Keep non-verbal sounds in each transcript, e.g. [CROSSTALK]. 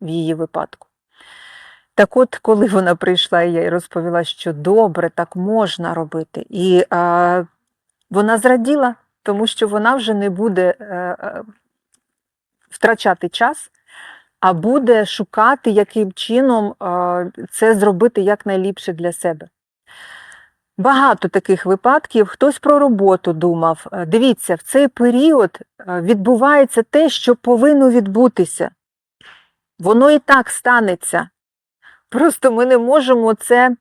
в її випадку. Так от, коли вона прийшла, я їй розповіла, що добре, так можна робити. І а, вона зраділа, тому що вона вже не буде е, е, втрачати час, а буде шукати, яким чином е, це зробити якнайліпше для себе. Багато таких випадків. Хтось про роботу думав. Дивіться, в цей період е, відбувається те, що повинно відбутися. Воно і так станеться. Просто ми не можемо це,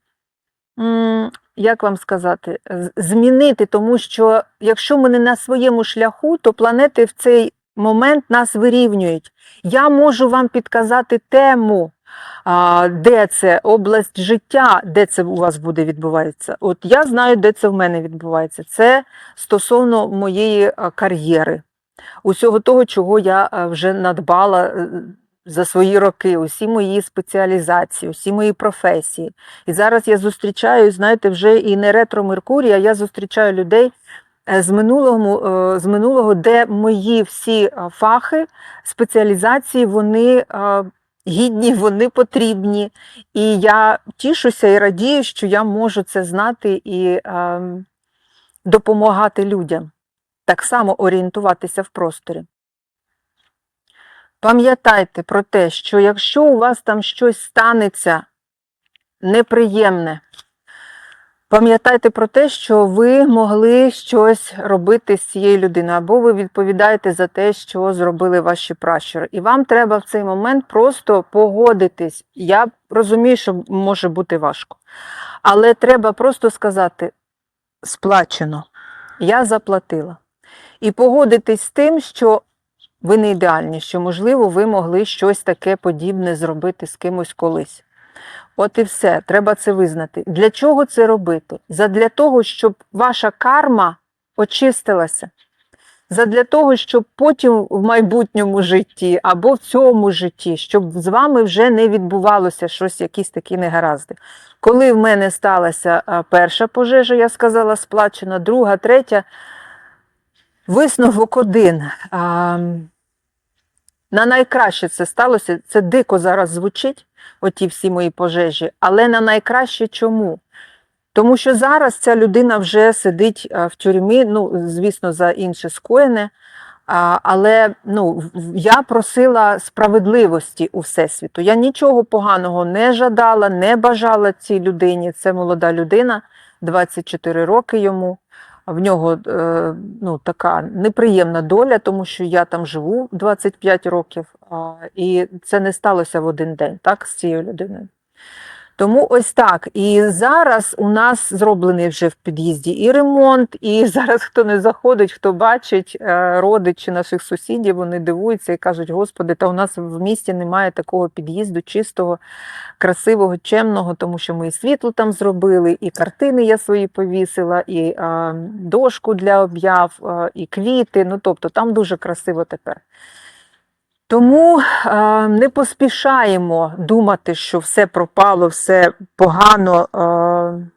як вам сказати, змінити, тому що якщо ми не на своєму шляху, то планети в цей момент нас вирівнюють. Я можу вам підказати тему, де це область життя, де це у вас буде відбуватися. От я знаю, де це в мене відбувається. Це стосовно моєї кар'єри, усього того, чого я вже надбала е, за свої роки, усі мої спеціалізації, усі мої професії. І зараз я зустрічаю, знаєте, вже і не ретро Меркурія, я зустрічаю людей. е, З минулого, е, з минулого, де мої всі е, фахи, спеціалізації, вони гідні, вони потрібні. І я тішуся і радію, що я можу це знати і допомагати людям, так само орієнтуватися в просторі. Пам'ятайте про те, що якщо у вас там щось станеться неприємне, пам'ятайте про те, що ви могли щось робити з цією людиною, або ви відповідаєте за те, що зробили ваші пращури. І вам треба в цей момент просто погодитись. Я розумію, що може бути важко. Але треба просто сказати: сплачено, я заплатила. І погодитись з тим, що ви не ідеальні, що, можливо, ви могли щось таке подібне зробити з кимось колись. От і все, треба це визнати. Для чого це робити? Задля того, щоб ваша карма очистилася. Задля того, щоб потім в майбутньому житті або в цьому житті, щоб з вами вже не відбувалося щось, якісь такі негаразди. Коли в мене сталася перша пожежа, я сказала, сплачена, друга, третя, висновок один. На найкраще це сталося. Це дико зараз звучить, оті всі мої пожежі, але на найкраще чому? Тому що зараз ця людина вже сидить в тюрмі, ну, звісно, за інше скоєне. Але ну, я просила справедливості у Всесвіту. Я нічого поганого не жадала, не бажала цій людині. Це молода людина, 24 роки йому. В нього е, ну, така неприємна доля, тому що я там живу 25 років, і це не сталося в один день так, з цією людиною. Тому ось так. І зараз у нас зроблений вже в під'їзді і ремонт, і [LAUGHS] зараз хто не заходить, хто бачить е, родичі наших сусідів, вони дивуються і кажуть: Господи, та у нас в місті немає такого під'їзду чистого, красивого, чемного, тому що ми і світло там зробили, і картини я свої повісила, і дошку для об'яв, е, і квіти. Ну тобто там дуже красиво тепер. Тому е, не поспішаємо думати, що все пропало, все погано. Е,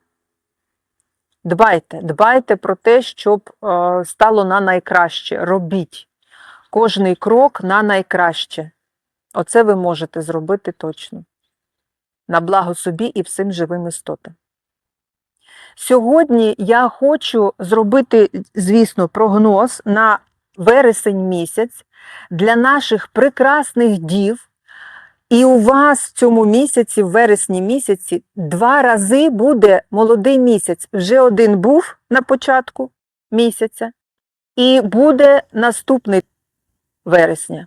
дбайте, дбайте про те, щоб е, стало на найкраще. Робіть кожний крок на найкраще. Оце ви можете зробити точно. На благо собі і всім живим істотам. Сьогодні я хочу зробити, звісно, прогноз на вересень місяць для наших прекрасних дів. І у вас в цьому місяці, в вересні місяці, два рази буде молодий місяць. Вже один був на початку місяця, І буде наступний вересня.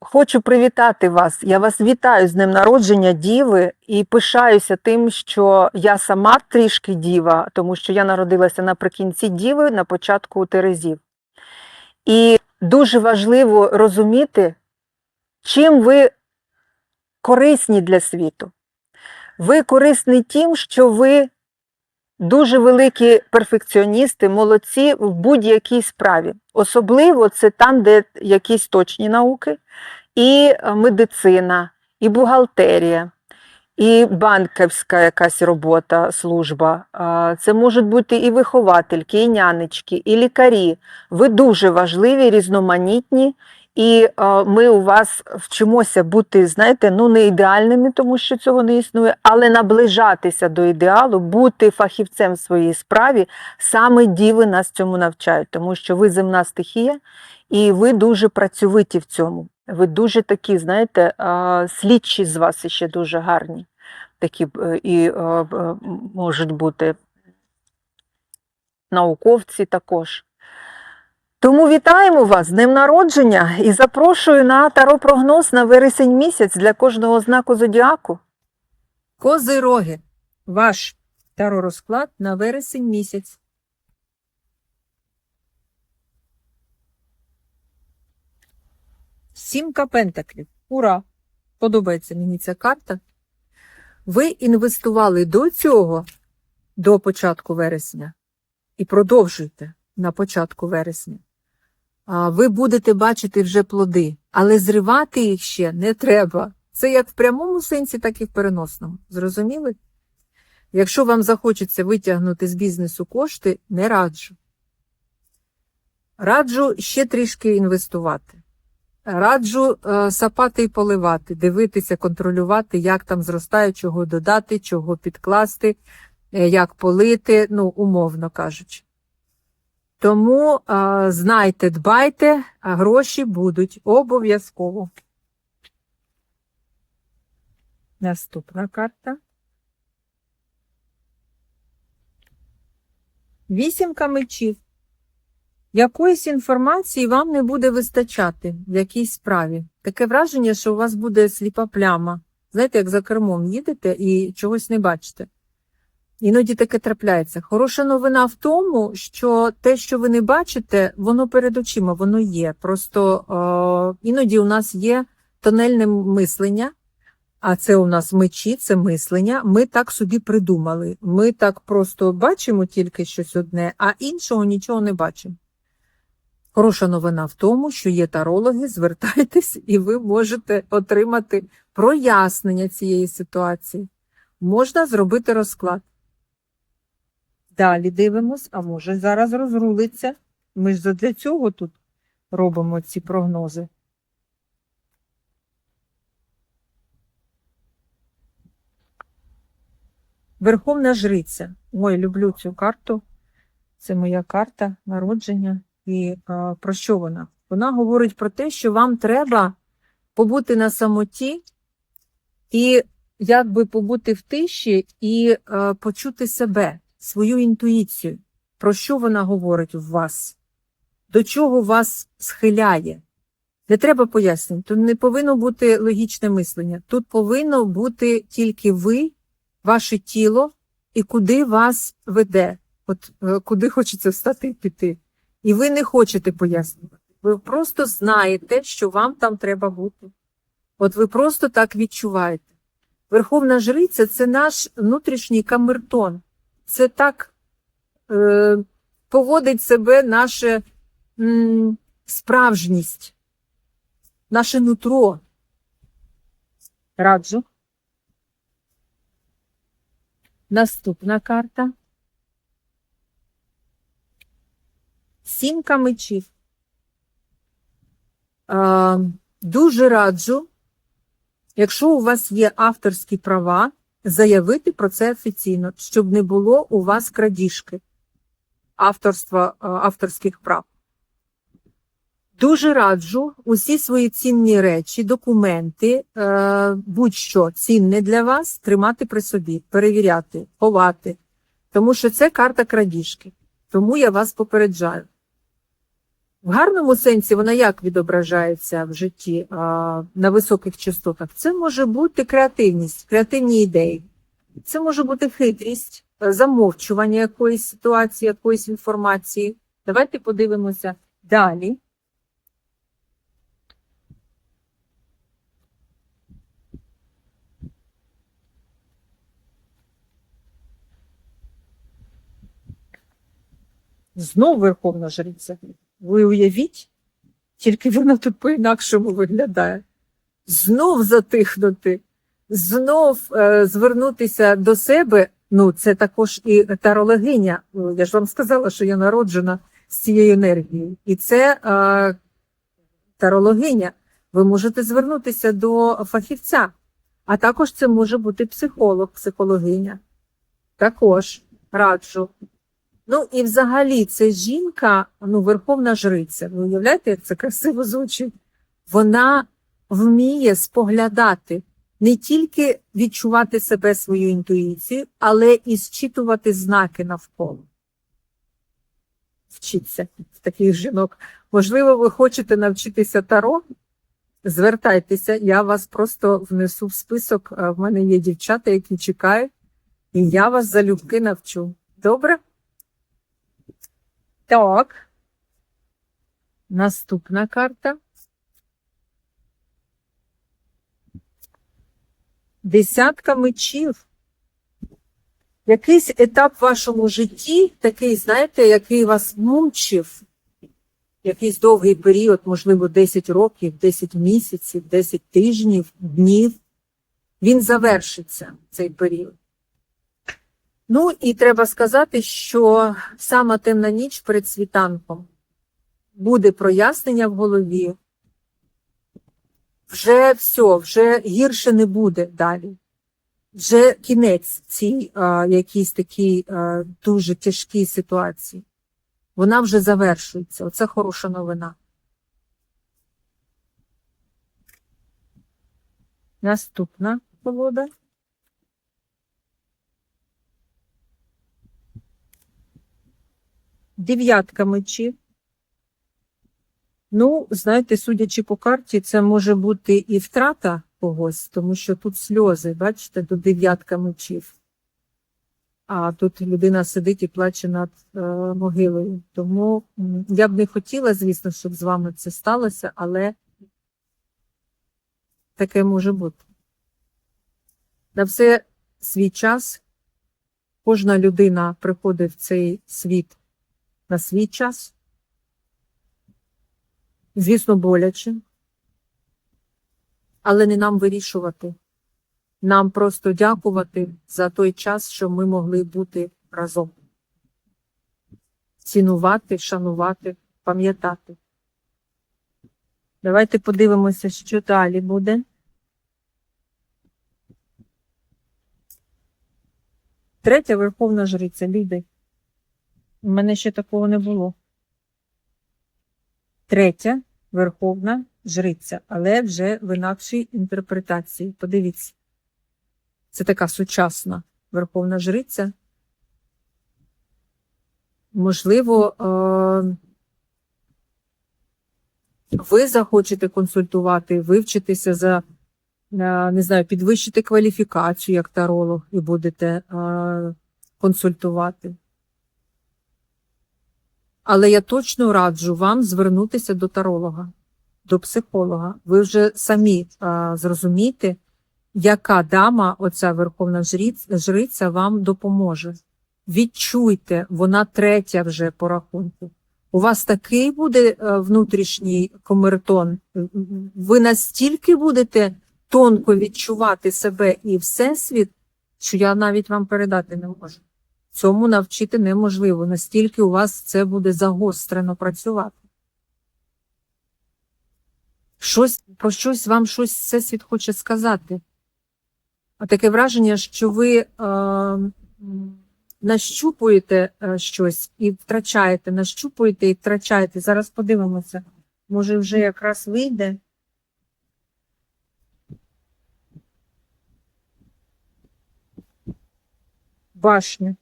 хочу привітати вас. Я вас вітаю з днем народження Діви і пишаюся тим, що я сама трішки діва, тому що я народилася наприкінці Діви, на початку Терезів. І дуже важливо розуміти, чим ви корисні для світу. Ви корисні тим, що ви дуже великі перфекціоністи, молодці в будь-якій справі. Особливо це там, де якісь точні науки, і е, медицина, і бухгалтерія, і банківська якась робота, служба. Це можуть бути і виховательки, і нянечки, і лікарі. Ви дуже важливі, різноманітні. І ми у вас вчимося бути, знаєте, ну не ідеальними, тому що цього не існує, але наближатися до ідеалу, бути фахівцем в своїй справі, саме діви нас цьому навчають, тому що ви земна стихія, і ви дуже працьовиті в цьому. Ви дуже такі, знаєте, слідчі з вас ще дуже гарні. Такі е, і е, е, можуть бути науковці також. Тому вітаємо вас з днем народження і запрошую на таро-прогноз на вересень місяць для кожного знаку зодіаку. Козироги. Ваш таро-розклад на вересень місяць. Сімка пентаклів. Ура! Подобається мені ця карта. Ви інвестували до цього, до початку вересня, і продовжуйте на початку вересня. Ви будете бачити вже плоди, але зривати їх ще не треба. Це як в прямому сенсі, так і в переносному. Зрозуміли? Якщо вам захочеться витягнути з бізнесу кошти, не раджу. Раджу ще трішки інвестувати. Раджу е, сапати і поливати, дивитися, контролювати, як там зростає, чого додати, чого підкласти, е, як полити, ну, умовно кажучи. Тому е, знайте, дбайте, а гроші будуть обов'язково. Наступна карта. Вісімка мечів. Якоїсь інформації вам не буде вистачати в якійсь справі. Таке враження, що у вас буде сліпа пляма. Знаєте, як за кермом їдете і чогось не бачите. Іноді таке трапляється. Хороша новина в тому, що те, що ви не бачите, воно перед очима, воно є. Просто е, іноді у нас є тонельне мислення, а це у нас мечі, це мислення. Ми так собі придумали. Ми так просто бачимо тільки щось одне, а іншого нічого не бачимо. Хороша новина в тому, що є тарологи, [LAUGHS] звертайтесь, і ви можете отримати прояснення цієї ситуації. Можна зробити розклад. Далі дивимось, а може зараз розрулиться. Ми ж для цього тут робимо ці прогнози. Верховна жриця. Ой, люблю цю карту. Це моя карта народження. І а, про що вона? Вона говорить про те, що вам треба побути на самоті і якби побути в тиші і а, почути себе, свою інтуїцію. Про що вона говорить в вас? До чого вас схиляє? Не треба пояснень. Тут не повинно бути логічне мислення. Тут повинно бути тільки ви, ваше тіло і куди вас веде, от е, куди хочеться встати і піти. І ви не хочете пояснювати. Ви просто знаєте, що вам там треба бути. От ви просто так відчуваєте. Верховна Жриця це наш внутрішній камертон. Це так е, поводить себе наша справжність, наше нутро. Раджу. Наступна карта. Сімка мечів. Е, Дуже раджу, якщо у вас є авторські права, заявити про це офіційно, щоб не було у вас крадіжки авторства, е, авторських прав. Дуже раджу усі свої цінні речі, документи, е, будь-що цінне для вас, тримати при собі, перевіряти, ховати. Тому що це карта крадіжки. Тому я вас попереджаю. В гарному сенсі вона як відображається в житті а, на високих частотах? Це може бути креативність, креативні ідеї. Це може бути хитрість, замовчування якоїсь ситуації, якоїсь інформації. Давайте подивимося далі. Знов Верховна Жриця. Ви уявіть, тільки вона тут по-інакшому виглядає. Знов затихнути, знов е, звернутися до себе. Ну, це також і тарологиня. Ну, Я ж вам сказала, що я народжена з цією енергією. І це е, тарологиня. Ви можете звернутися до фахівця, а також це може бути психолог, психологиня. Також раджу. Ну і взагалі це жінка, ну, верховна жриця. Ви уявляєте, як це красиво звучить? Вона вміє споглядати, не тільки відчувати себе свою інтуїцію, але і зчитувати знаки навколо. Вчіться в таких жінок. Можливо, ви хочете навчитися таро? Звертайтеся, я вас просто внесу в список. В мене є дівчата, які чекають, і я вас залюбки навчу. Добре? Так. Наступна карта. Десятка мечів. Якийсь етап в вашому житті, такий, знаєте, який вас мучив, якийсь довгий період, можливо, 10 років, 10 місяців, 10 тижнів, днів, він завершиться, цей період. Ну і треба сказати, що сама темна ніч перед світанком буде прояснення в голові. Вже все, вже гірше не буде далі. Вже кінець цій а, якійсь такій а, дуже тяжкій ситуації. Вона вже завершується. Оце хороша новина. Наступна колода. Дев'ятка мечів. Ну, знаєте, судячи по карті, це може бути і втрата когось, тому що тут сльози, бачите, до дев'ятка мечів. А тут людина сидить і плаче над е, могилою. Тому я б не хотіла, звісно, щоб з вами це сталося, але таке може бути. На все свій час кожна людина приходить в цей світ на свій час. Звісно, боляче, але не нам вирішувати. Нам просто дякувати за той час, що ми могли бути разом. Цінувати, шанувати, пам'ятати. Давайте подивимося, що далі буде. Третя верховна жриця, люди. У мене ще такого не було. Третя верховна жриця, але вже в інакшій інтерпретації. Подивіться. Це така сучасна верховна жриця. Можливо, е- ви захочете консультувати, вивчитися за, е, не знаю, підвищити кваліфікацію як таролог і будете е- консультувати. Але я точно раджу вам звернутися до таролога, до психолога. Ви вже самі а, зрозумієте, яка дама, оця верховна жриця, вам допоможе. Відчуйте, вона третя вже по рахунку. У вас такий буде е, внутрішній комертон. Ви настільки будете тонко відчувати себе і всесвіт, що я навіть вам передати не можу. Цьому навчити неможливо, настільки у вас це буде загострено працювати. щось, про щось вам щось всесвіт хоче сказати. А таке враження, що ви е, нащупуєте щось і втрачаєте, нащупуєте і втрачаєте. Зараз подивимося. Може, вже якраз вийде. Башня.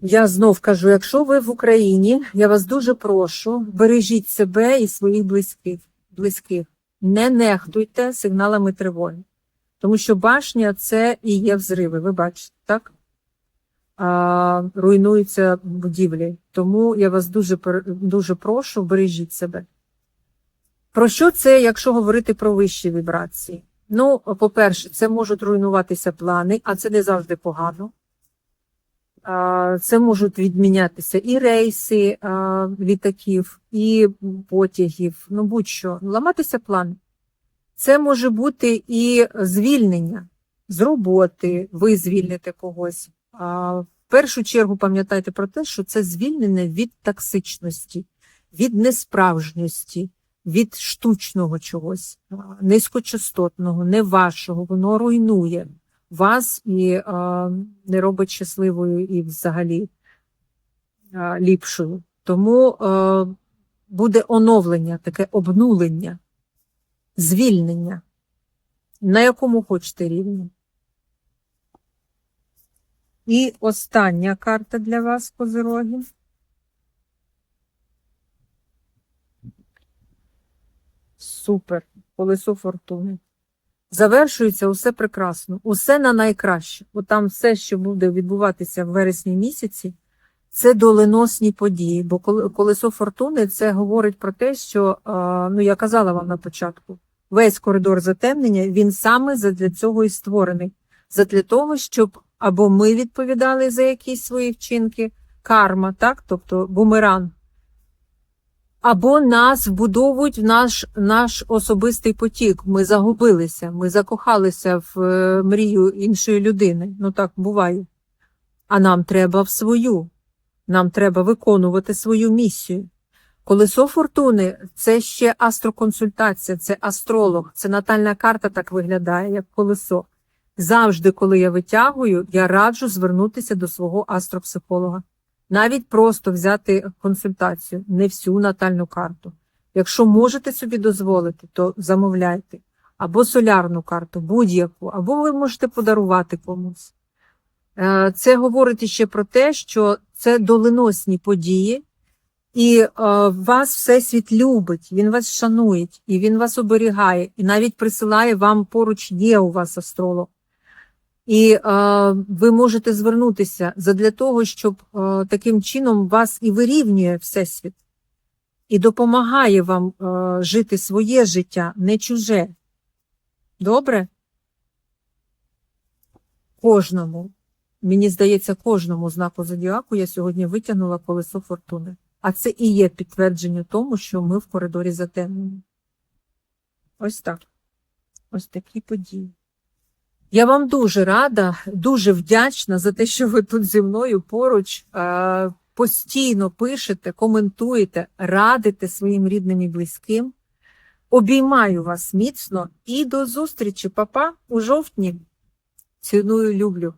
Я знов кажу, якщо ви в Україні, я вас дуже прошу, бережіть себе і своїх близьких. близьких. Не нехтуйте сигналами тривоги. Тому що башня це і є взриви, ви бачите, так? А, руйнуються будівлі. Тому я вас дуже, дуже прошу, бережіть себе. Про що це, якщо говорити про вищі вібрації? Ну, по-перше, це можуть руйнуватися плани, а це не завжди погано. Це можуть відмінятися і рейси літаків, і потягів, ну будь-що, ламатися плани. Це може бути і звільнення з роботи, ви звільните когось. В першу чергу пам'ятайте про те, що це звільнення від токсичності, від несправжньості, від штучного чогось, низькочастотного, не вашого, воно руйнує вас і а, не робить щасливою і взагалі а, ліпшою. Тому а, буде оновлення, таке обнулення, звільнення, на якому хочете рівні. І остання карта для вас, козироги. Супер, колесо фортуни. Завершується усе прекрасно, усе на найкраще. От там все, що буде відбуватися в вересні місяці, це доленосні події. Бо колесо фортуни це говорить про те, що ну я казала вам на початку, весь коридор затемнення він саме задля цього і створений. Задля того, щоб або ми відповідали за якісь свої вчинки, карма, так, тобто бумеранг, або нас вбудовують в наш, наш особистий потік. Ми загубилися, ми закохалися в е, мрію іншої людини. Ну так буває. А нам треба в свою. Нам треба виконувати свою місію. Колесо фортуни це ще астроконсультація, це астролог, це натальна карта так виглядає, як колесо. Завжди, коли я витягую, я раджу звернутися до свого астропсихолога. Навіть просто взяти консультацію, не всю натальну карту. Якщо можете собі дозволити, то замовляйте. Або солярну карту, будь-яку, або ви можете подарувати комусь. Е, Це говорить ще про те, що це доленосні події, і е, вас Всесвіт любить, він вас шанує, і він вас оберігає, і навіть присилає вам поруч є у вас астролог. І е, ви можете звернутися задля того, щоб е, таким чином вас і вирівнює Всесвіт, і допомагає вам е, жити своє життя, не чуже. Добре? Кожному, мені здається, кожному знаку зодіаку я сьогодні витягнула колесо фортуни. А це і є підтвердження тому, що ми в коридорі затемнені. Ось так. Ось такі події. Я вам дуже рада, дуже вдячна за те, що ви тут зі мною поруч е, постійно пишете, коментуєте, радите своїм рідним і близьким. Обіймаю вас міцно і до зустрічі, папа, у жовтні. Ціную, люблю.